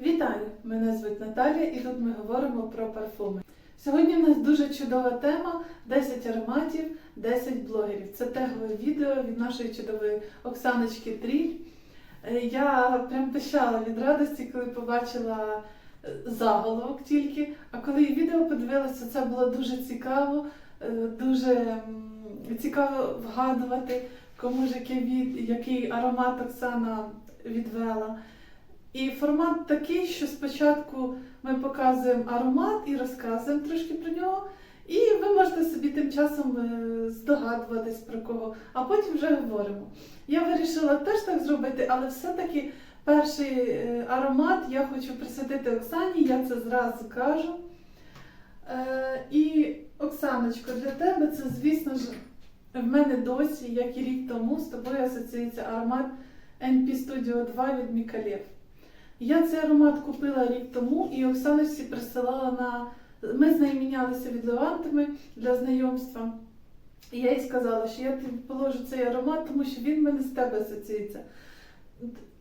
Вітаю! Мене звуть Наталія і тут ми говоримо про парфуми. Сьогодні в нас дуже чудова тема 10 ароматів, 10 блогерів. Це тегове відео від нашої чудової Оксаночки Тріль. Е, Я прям пищала від радості, коли побачила е, заголовок тільки. А коли я відео подивилася, це було дуже цікаво, е, дуже цікаво вгадувати, кому ж який, від, який аромат Оксана відвела. І формат такий, що спочатку ми показуємо аромат і розказуємо трошки про нього, і ви можете собі тим часом е, здогадуватись про кого, а потім вже говоримо. Я вирішила теж так зробити, але все-таки перший е, аромат я хочу присвятити Оксані, я це зразу кажу. Е, І, Оксаночко, для тебе це, звісно ж, в мене досі, як і рік тому, з тобою асоціюється аромат NP Studio 2 від Мікалєв. Я цей аромат купила рік тому і Оксаночці присилала на. Ми з нею мінялися відливантами для знайомства. І я їй сказала, що я тобі положу цей аромат, тому що він в мене з тебе асоціюється.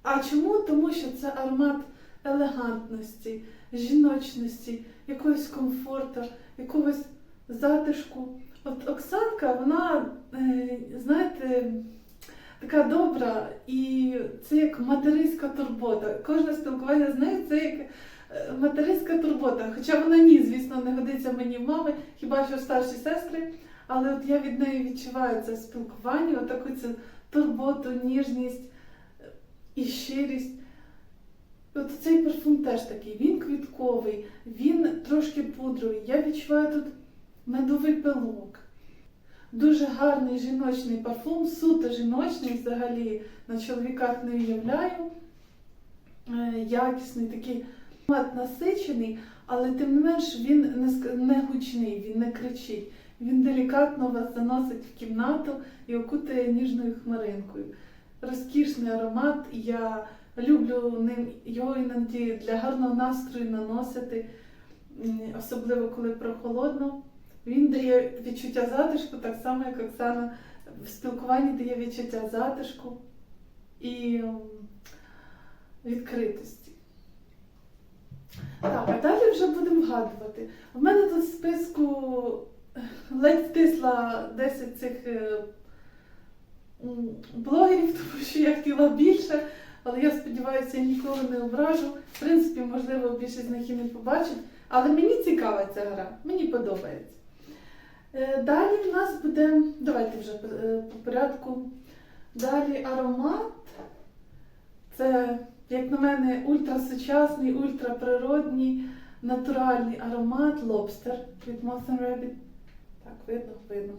А чому? Тому що це аромат елегантності, жіночності, якогось комфорту, якогось затишку. От Оксанка, вона, е, знаєте, така добра, і це як материнська турбота. Кожне спілкування з нею це як е, материнська турбота. Хоча вона ні, звісно, не годиться мені в мами, хіба що старші сестри. Але от я від неї відчуваю це спілкування, отаку цю турботу, ніжність е, і щирість. От цей парфум теж такий, він квітковий, він трошки пудровий. Я відчуваю тут медовий пилок. Дуже гарний жіночний парфум, суто жіночний, взагалі на чоловіках не уявляю. Е, Якісний такий аромат насичений, але тим не менш він не, гучний, він не кричить. Він делікатно вас заносить в кімнату і окутає ніжною хмаринкою. Розкішний аромат, я люблю ним його іноді для гарного настрою наносити, особливо коли прохолодно. Він дає відчуття затишку, так само, як Оксана в спілкуванні дає відчуття затишку і відкритості. Так, а далі вже будемо вгадувати. У мене тут в списку ледь стисла 10 цих е, блогерів, тому що я хотіла більше, але я сподіваюся, я ніколи не ображу. В принципі, можливо, більшість з них і не побачить. Але мені цікава ця гра, мені подобається. Е, Далі в нас буде, давайте вже е, по порядку. Далі аромат. Це, як на мене, ультрасучасний, ультраприродній, натуральний аромат лобстер від and Rabbit. Так, видно, видно.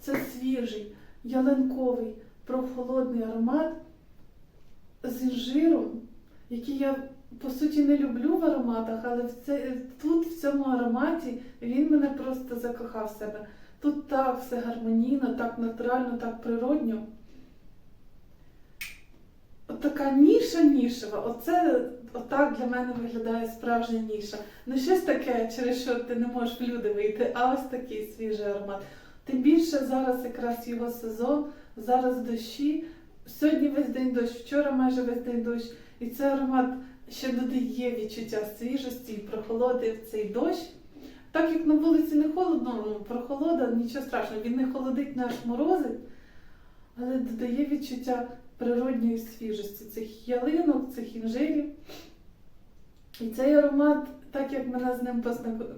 Це свіжий, ялинковий, прохолодний аромат з інжиром, який я по суті не люблю в ароматах, але в це, тут, в цьому ароматі, він мене просто закохав в себе. Тут так все гармонійно, так натурально, так природньо. От така ніша нішева, оце отак для мене виглядає справжня ніша. Не щось таке, через що ти не можеш в люди вийти, а ось такий свіжий аромат. Тим більше зараз якраз його сезон, зараз дощі. Сьогодні весь день дощ, вчора майже весь день дощ. І цей аромат ще додає відчуття свіжості і прохолоди в цей дощ. Так як на вулиці не холодно, ну прохолода, нічого страшного, він не холодить, не аж морозить, але додає відчуття природньої свіжості цих ялинок, цих інжирів. І цей аромат, так як мене з ним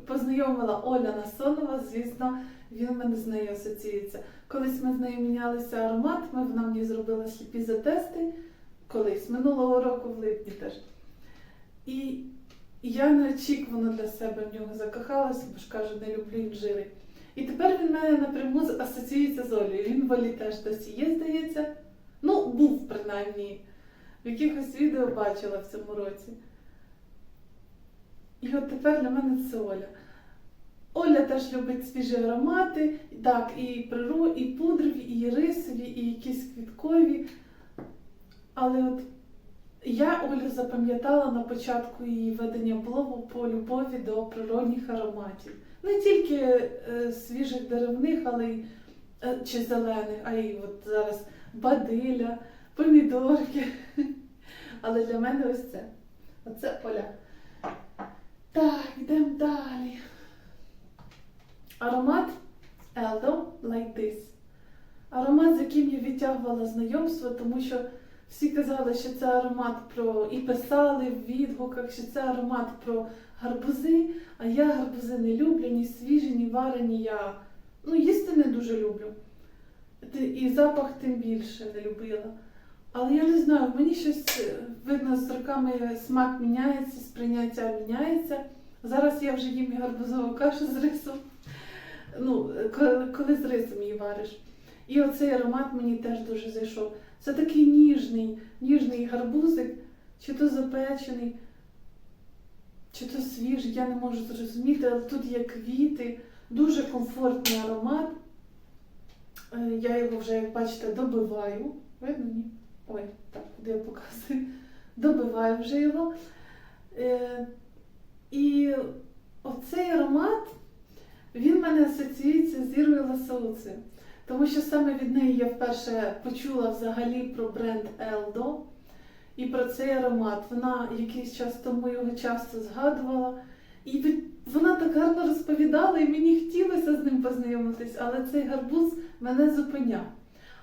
познайомила Оля Насонова, звісно, він мене з нею асоціюється. Колись ми з нею мінялися ароматами, вона мені зробила сліпі затести колись, минулого року в липні теж. І я неочікувано для себе в нього закохалася, бо ж кажу, не люблю інжири. І тепер він мене напряму асоціюється з Олею. Він в Олі теж досі є, здається. Ну, був принаймні. В якихось відео бачила в цьому році. І от тепер для мене це Оля. Оля теж любить свіжі аромати, так, і приро, і пудрові, і ірисові, і якісь квіткові. Але от я Олю запам'ятала на початку її ведення блогу по любові до природних ароматів. Не тільки е, свіжих деревних, але й е, чи зелених, а й от зараз бадиля, помідорки. Але для мене ось це. Оце Оля. Так, йдемо далі. Аромат Eldo Like This. Аромат, з яким я відтягувала знайомство, тому що всі казали, що це аромат про і писали в відгуках, що це аромат про гарбузи. А я гарбузи не люблю, ні свіжі, ні варені. Я ну, їсти не дуже люблю. І запах тим більше не любила. Але я не знаю, мені щось е, видно з роками смак міняється, сприйняття міняється. Зараз я вже їм гарбузову кашу з рисом. Ну, е, коли з рисом її вариш. І оцей аромат мені теж дуже зайшов. Це такий ніжний, ніжний гарбузик, чи то запечений, чи то свіжий, я не можу зрозуміти, але тут є квіти, дуже комфортний аромат. Е, Я його вже, як бачите, добиваю. Видно, ні? Ой, так, куди я показую? Добиваю вже його. Е, І оцей аромат, він в мене асоціюється з Ірою Ласауцею. Тому що саме від неї я вперше почула взагалі про бренд Eldo і про цей аромат. Вона якийсь час тому його часто згадувала. І вона так гарно розповідала, і мені хотілося з ним познайомитись, але цей гарбуз мене зупиняв.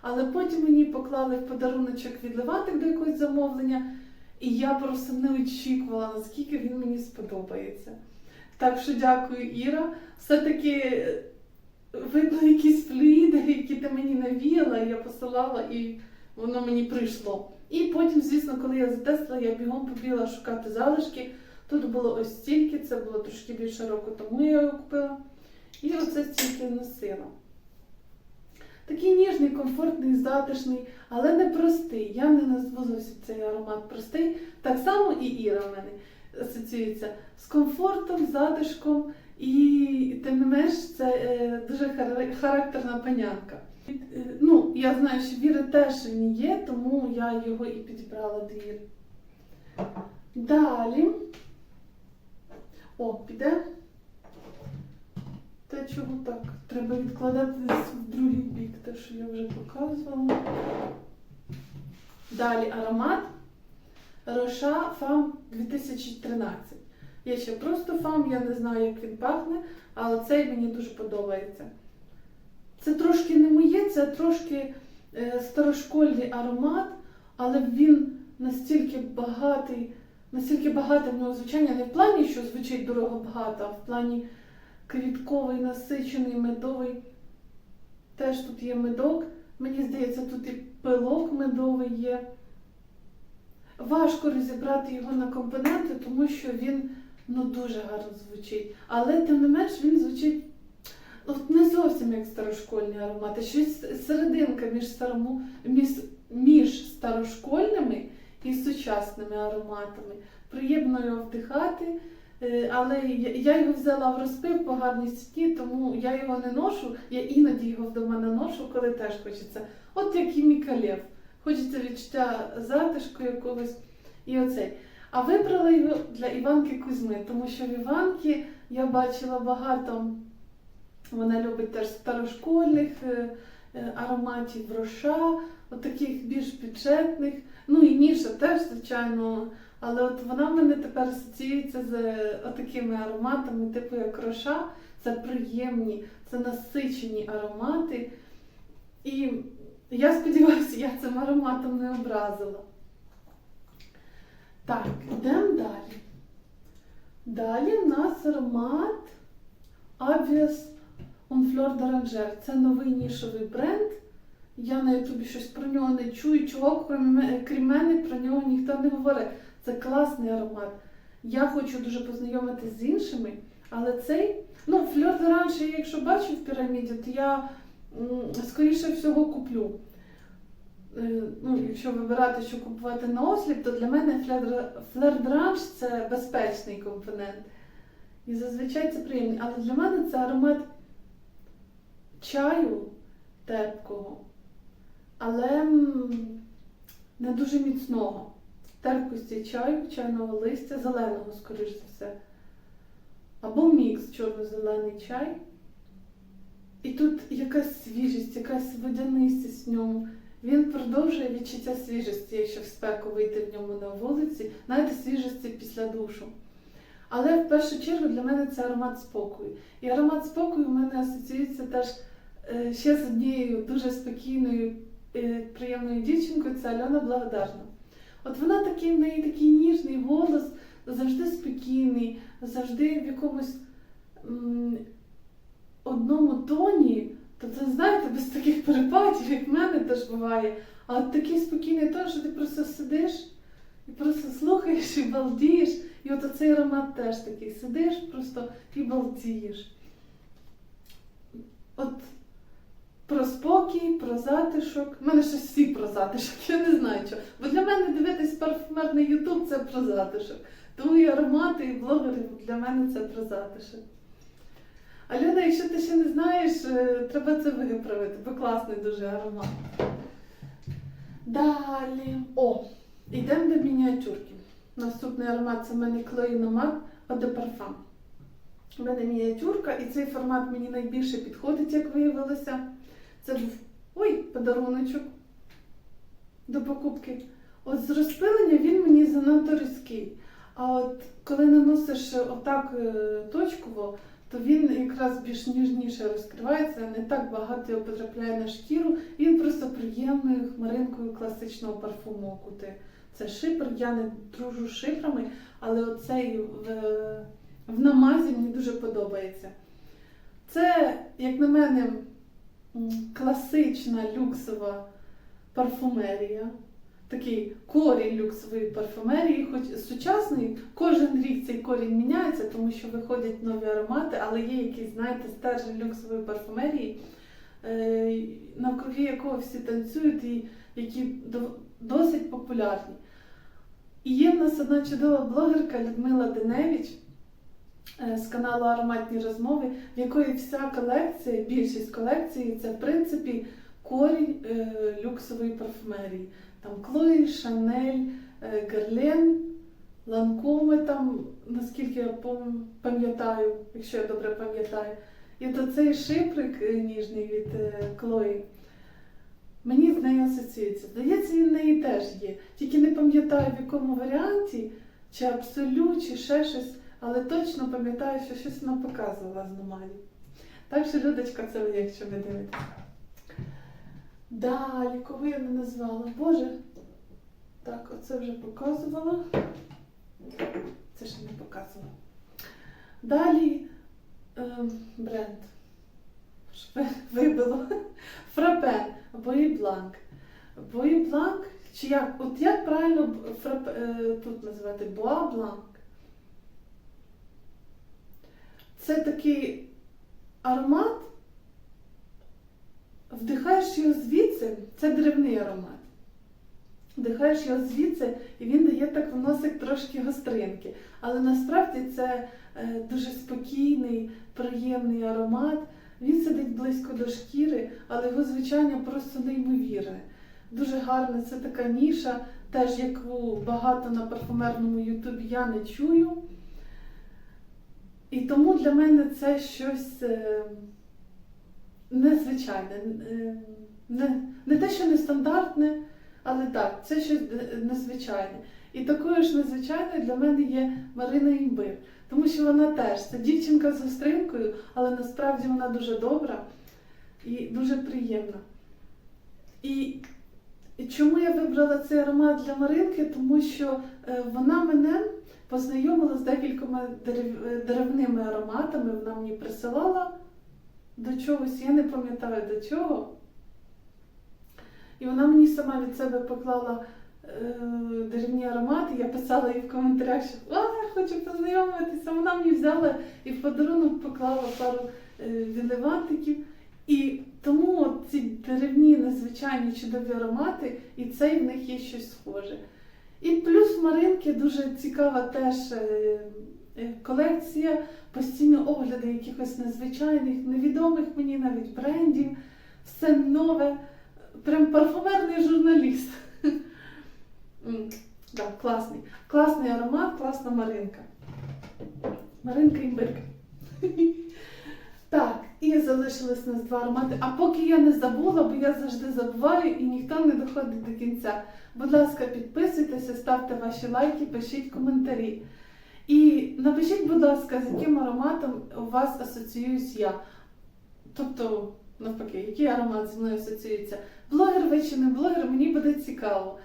Але потім мені поклали в подаруночок від Леватик до якогось замовлення, і я просто не очікувала, наскільки він мені сподобається. Так що дякую, Іра. Все-таки видно якісь флюїди, які ти мені навіяла, я посилала, і воно мені прийшло. І потім, звісно, коли я затестила, я бігом побігла шукати залишки. Тут було ось стільки, це було трошки більше року тому я його купила. І оце стільки носила. Такий ніжний, комфортний, затишний, але не простий. Я не назву цей аромат простий. Так само і Іра в мене асоціюється з комфортом, затишком, і тим не менш це е, дуже характерна панянка. Е, Ну, я знаю, що Віри теж він є, тому я його і підібрала до Віри. Далі. О, піде. Те, чого так? Треба відкладати десь в другий бік, те, що я вже показувала. Далі аромат Роша Фам 2013. Є ще просто фам, я не знаю, як він пахне, але цей мені дуже подобається. Це трошки не моє, це трошки е, старошкольний аромат, але він настільки багатий, настільки багате в нього звучання, не в плані, що звучить дорого багато, а в плані квітковий, насичений, медовий. Теж тут є медок. Мені здається, тут і пилок медовий є. Важко розібрати його на компоненти, тому що він ну, дуже гарно звучить. Але тим не менш він звучить от не зовсім як старошкольні аромати. Щось серединка між, старому, між, між старошкольними і сучасними ароматами. Приємно його вдихати. Е, Але я- його взяла в розпив по гарній ціні, тому я його не ношу. Я іноді його вдома не ношу, коли теж хочеться. От як і Мікалєв. Хочеться відчуття затишку якогось і оцей. А вибрала його для Іванки Кузьми, тому що в Іванки я бачила багато. Вона любить теж старошкольних е, е, ароматів роша, от таких більш бюджетних. Ну і Ніша теж, звичайно. Але от вона в мене тепер асоціюється з е, отакими ароматами, типу як роша. Це приємні, це насичені аромати. І я сподіваюся, я цим ароматом не образила. Так, йдемо далі. Далі в нас аромат Obvious On Fleur d'Oranger. Це новий нішовий бренд. Я на Ютубі щось про нього не чую. Чого, крім мене, про нього ніхто не говорить. Це класний аромат. Я хочу дуже познайомитися з іншими, але цей, ну, фльор я якщо бачу в піраміді, то я скоріше всього куплю. Е, Ну, якщо вибирати, що купувати на осліп, то для мене флер d'Orange – це безпечний компонент. І зазвичай це приємний. Але для мене це аромат чаю терпкого, але не дуже міцного. Терпкості чаю, чайного листя, зеленого, скоріш за все. Або мікс чорно-зелений чай. І тут якась свіжість, якась водянистість в ньому. Він продовжує відчуття свіжості, якщо в спеку вийти в ньому на вулиці, навіть свіжості після душу. Але в першу чергу для мене це аромат спокою. І аромат спокою в мене асоціюється теж е, ще з однією дуже спокійною, е, приємною дівчинкою це Альона Благодарна. От вона такий, в неї такий ніжний голос, завжди спокійний, завжди в якомусь одному тоні. Тобто, знаєте, без таких перепадів, як в мене теж буває. А такий спокійний тон, що ти просто сидиш і просто слухаєш і балдієш. І от оцей аромат теж такий. Сидиш просто і балдієш. От про спокій, про затишок. У мене ще всі про затишок, я не знаю чого. Бо для мене дивитись парфумерний Ютуб це про затишок. Тому і аромати, і блогери для мене це про затишок. Альона, якщо ти ще не знаєш, е, треба це виправити, бо класний дуже аромат. Далі. О, йдемо до мініатюрки. Наступний аромат це в мене Nomad Eau. У мене мініатюрка, і цей формат мені найбільше підходить, як виявилося. Це був ой, подаруночок до покупки. От з розпилення він мені занадто різкий. А от коли наносиш отак е, точково, то він якраз більш ніжніше розкривається, не так багато його потрапляє на шкіру, він просто приємною хмаринкою класичного парфуму окути. Це шипр, я не дружу з шипрами, але оцей в, в намазі мені дуже подобається. Це, як на мене, класична люксова парфумерія. Такий корінь люксової парфумерії, хоч сучасний, кожен рік цей корінь міняється, тому що виходять нові аромати, але є якийсь, знаєте, стержень люксової парфумерії, е, навкруги якого всі танцюють і які досить популярні. І є в нас одна чудова блогерка Людмила Деневич е, з каналу Ароматні розмови, в якої вся колекція, більшість колекції це в принципі корінь е, люксової парфумерії. Там Клої, Шанель, е, Герлен, Ланкоми, там, наскільки я пам'ятаю, якщо я добре пам'ятаю. І то цей шиприк е, ніжний від е, Клої. Мені з нею асоціюється. Здається, він в неї теж є. Тільки не пам'ятаю, в якому варіанті, чи абсолют, чи ще щось, але точно пам'ятаю, що щось вона показувала з номадів. Так що, Людочка, це ви, якщо ви дивитесь. Далі, кого я не назвала? Боже. Так, оце вже показувала. Це ще не показувала. Далі ем, бренд. Що Вибило. Фрапе, Бої Бланк. Бої Бланк, чи як? От як правильно фрапе, е, тут називати? Боа Бланк. Це такий аромат. Вдихаєш його звідси, це деревний аромат. Вдихаєш його звідси, і він дає так в носик трошки гостринки. Але насправді це е, дуже спокійний, приємний аромат. Він сидить близько до шкіри, але його звучання просто неймовірне. Дуже гарне, це така ніша, теж яку багато на парфумерному Ютубі я не чую. І тому для мене це щось е, незвичайне. е, Не, не те, що нестандартне, але так, це щось е, незвичайне. І такою ж незвичайною для мене є Марина Імбир. Тому що вона теж це дівчинка з гостринкою, але насправді вона дуже добра і дуже приємна. І, і чому я вибрала цей аромат для Маринки? Тому що е, вона мене познайомила з декількома деревними ароматами. Вона мені присилала до чогось, я не пам'ятаю до чого. І вона мені сама від себе поклала е, деревні аромати. Я писала їй в коментарях, що а, хочу познайомитися. Вона мені взяла і в подарунок поклала пару е, вілевантиків. І тому ці деревні незвичайні чудові аромати, і цей в них є щось схоже. І плюс Маринки дуже цікава теж е, колекція, постійно огляди якихось незвичайних, невідомих мені навіть брендів, все нове. Прям парфумерний журналіст. Да, класний. Класний аромат, класна Маринка. Маринка імбирка. Так, І залишилось у нас два аромати. А поки я не забула, бо я завжди забуваю і ніхто не доходить до кінця. Будь ласка, підписуйтеся, ставте ваші лайки, пишіть коментарі. І напишіть, будь ласка, з яким ароматом у вас асоціююсь я. Тобто, навпаки, який аромат зі мною асоціюється. Блогер ви чи не блогер, мені буде цікаво.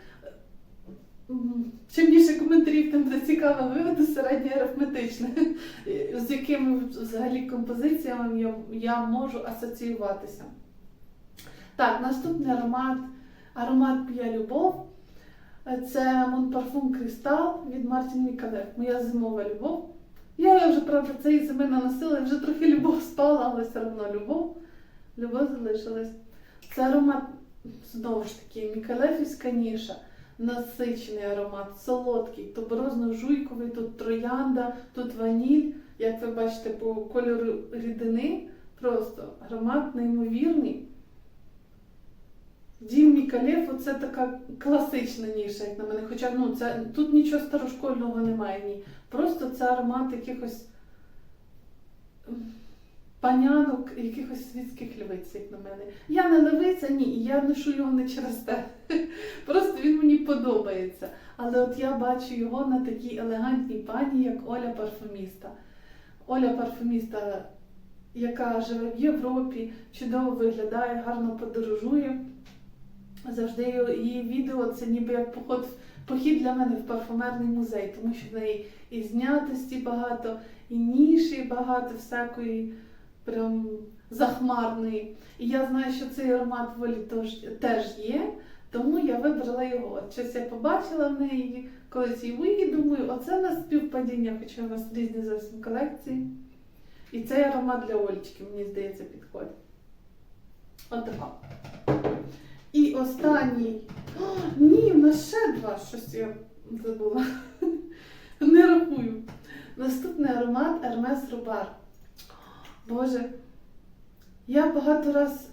Чим більше коментарів, тим буде цікаво виведу середнє арифметичне, з якими взагалі композиціями я, я можу асоціюватися. Так, наступний аромат аромат П'я Любов. Це Parfum Crystal від Мартін Мікале. Моя зимова любов. Я вже, правда, цієї зими наносила, вже трохи любов спала, але все одно любов. Любов залишилась. Це аромат, знову ж таки, Мікалефівська ніша. Насичений аромат, солодкий, туберозно-жуйковий, тут троянда, тут ваніль. Як ви бачите, по кольору рідини, просто аромат неймовірний. Дім Мікалєфу це така класична ніша, як на мене. Хоча ну, це, тут нічого старошкольного немає. Ні. Просто це аромат якихось панянок, якихось світських львиць, як на мене. Я не левиця, ні, і я ношу його не через те. Просто він мені подобається. Але от я бачу його на такій елегантній пані, як Оля Парфуміста. Оля Парфуміста, яка живе в Європі, чудово виглядає, гарно подорожує. Завжди її відео це ніби як поход, похід для мене в парфумерний музей, тому що в неї і знятості багато, і ніші багато всякої прям захмарної. І я знаю, що цей аромат волі теж є, тому я вибрала його. От Щось я побачила в неї, колись її і думаю, оце у нас співпадіння, хоча у нас різні зовсім колекції. І цей аромат для Олечки, мені здається, підходить. От така. І останній. О, ні, в нас ще два, щось я забула. Не рахую. Наступний аромат Hermes Рубар. Боже, я багато раз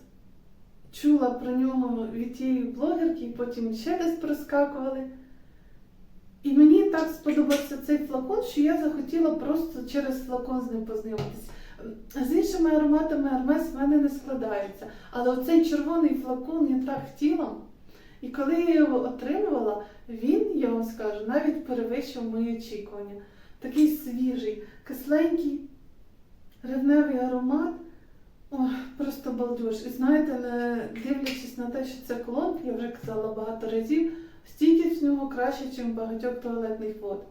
чула про нього від тієї блогерки, і потім ще десь проскакували. І мені так сподобався цей флакон, що я захотіла просто через флакон з ним познайомитися. З іншими ароматами Hermes в мене не складається. Але оцей червоний флакон я так хотіла. І коли я його отримувала, він, я вам скажу, навіть перевищив мої очікування. Такий свіжий, кисленький, ревневий аромат. Ой, просто балдеж. І знаєте, не дивлячись на те, що це колонка, я вже казала багато разів, стійкість в нього краще, ніж багатьох туалетних вод.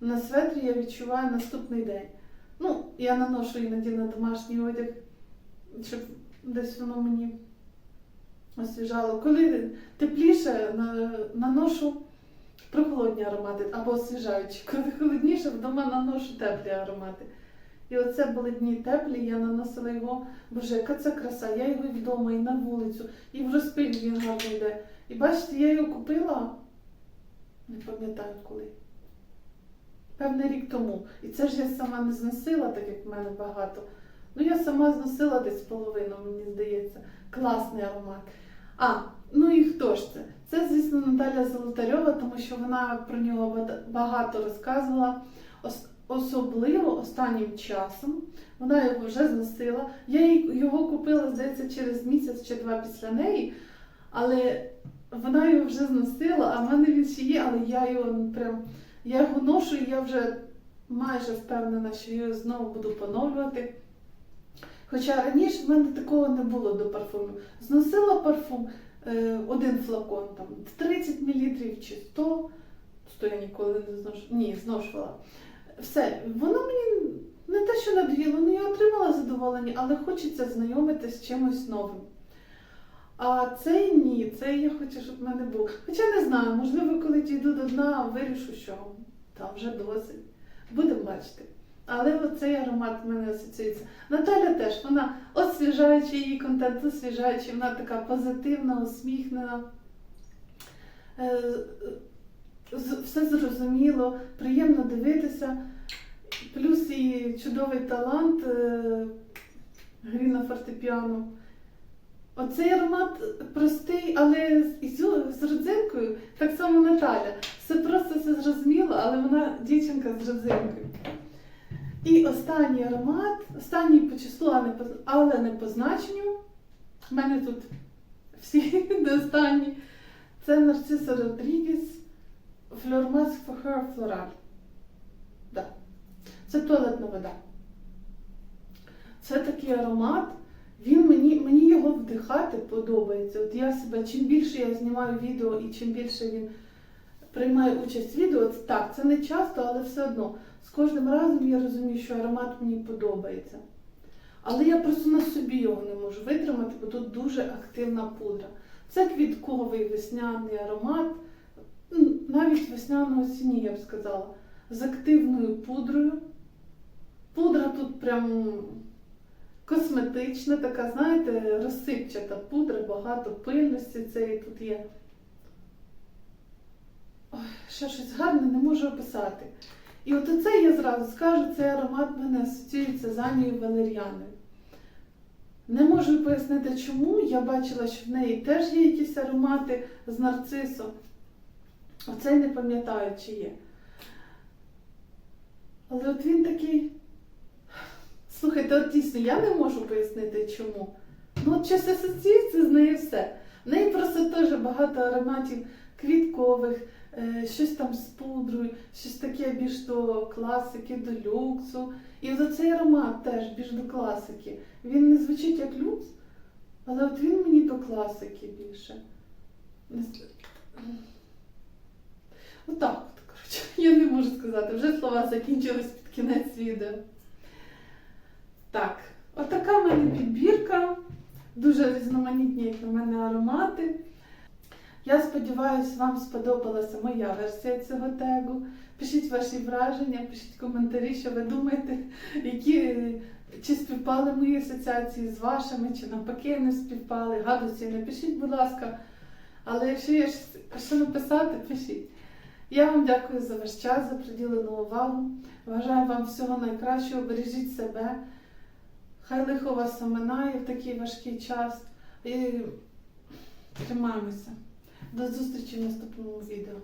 На светрі я відчуваю наступний день. Ну, я наношу іноді на домашній одяг, щоб десь воно мені освіжало. Коли тепліше, наношу прохолодні аромати або освіжаючі. Коли холодніше, вдома наношу теплі аромати. І оце були дні теплі, я наносила його, боже, яка це краса, я його і вдома, і на вулицю, і в розпиль він гарно йде. І бачите, я його купила, не пам'ятаю коли. Певний рік тому. І це ж я сама не зносила, так як в мене багато. Ну, я сама зносила десь половину, мені здається. Класний аромат. А, ну і хто ж це? Це, звісно, Наталя Золотарьова, тому що вона про нього багато розказувала. Особливо останнім часом вона його вже зносила. Я його купила, здається, через місяць чи два після неї, але вона його вже зносила, а в мене він ще є, але я його прям я його ношу і я вже майже впевнена, що я знову буду поновлювати. Хоча раніше в мене такого не було до парфумів. Зносила парфум е, один флакон, там 30 мл чи 100, 100 я ніколи не зношу. Ні, зношувала. Все, воно мені не те, що надоїло, ну я отримала задоволення, але хочеться знайомитися з чимось новим. А цей ні, цей я хочу, щоб в мене був. Хоча не знаю, можливо, коли дійду до дна, вирішу, що там вже досить. Будемо бачити. Але оцей аромат в мене асоціюється. Наталя теж, вона освіжаючий її контент, освіжаючий, вона така позитивна, усміхнена. Е, Все зрозуміло, приємно дивитися. Плюс і чудовий талант е, грі на фортепіано. Оцей аромат простий, але з, родзинкою, так само Наталя. Все просто все зрозуміло, але вона дівчинка з родзинкою. І останній аромат, останній по числу, але не по, значенню. У мене тут всі до останні. Це Нарциса Родрігес for Her Floral. Да. Це туалетна вода. Це такий аромат. Він мені, мені його вдихати подобається. От я себе, чим більше я знімаю відео і чим більше він приймає участь в відео, так, це не часто, але все одно. З кожним разом я розумію, що аромат мені подобається. Але я просто на собі його не можу витримати, бо тут дуже активна пудра. Це квітковий весняний аромат, навіть весняно осінній, я б сказала, з активною пудрою. Пудра тут прям косметична, така, знаєте, розсипчата пудра, багато пильності цієї тут є. Ой, ще щось гарне не можу описати. І от оце я зразу скажу, цей аромат в мене асоціюється з Анією Валеріаною. Не можу пояснити чому. Я бачила, що в неї теж є якісь аромати з нарцисом. Оцей не пам'ятаю, чи є. Але от він такий. Слухайте, от дійсно, я не можу пояснити чому. Ну, от щось асоціюється з нею все. В неї просто теж багато ароматів квіткових, е, щось там з пудрою, щось таке більш до класики, до люксу. І от цей аромат теж більш до класики. Він не звучить як люкс, але от він мені до класики більше. Отак от, коротше, я не можу сказати. Вже слова закінчились під кінець відео. Так, отака в мене підбірка. Дуже різноманітні, як на мене, аромати. Я сподіваюся, вам сподобалася моя версія цього тегу. Пишіть ваші враження, пишіть коментарі, що ви думаєте, які, чи співпали мої асоціації з вашими, чи навпаки не співпали. Гадості напишіть, будь ласка. Але якщо є що написати, пишіть. Я вам дякую за ваш час, за приділену увагу. Бажаю вам всього найкращого, бережіть себе. Хай лихо вас оминає в такий важкий час. І тримаємося. До зустрічі в наступному відео.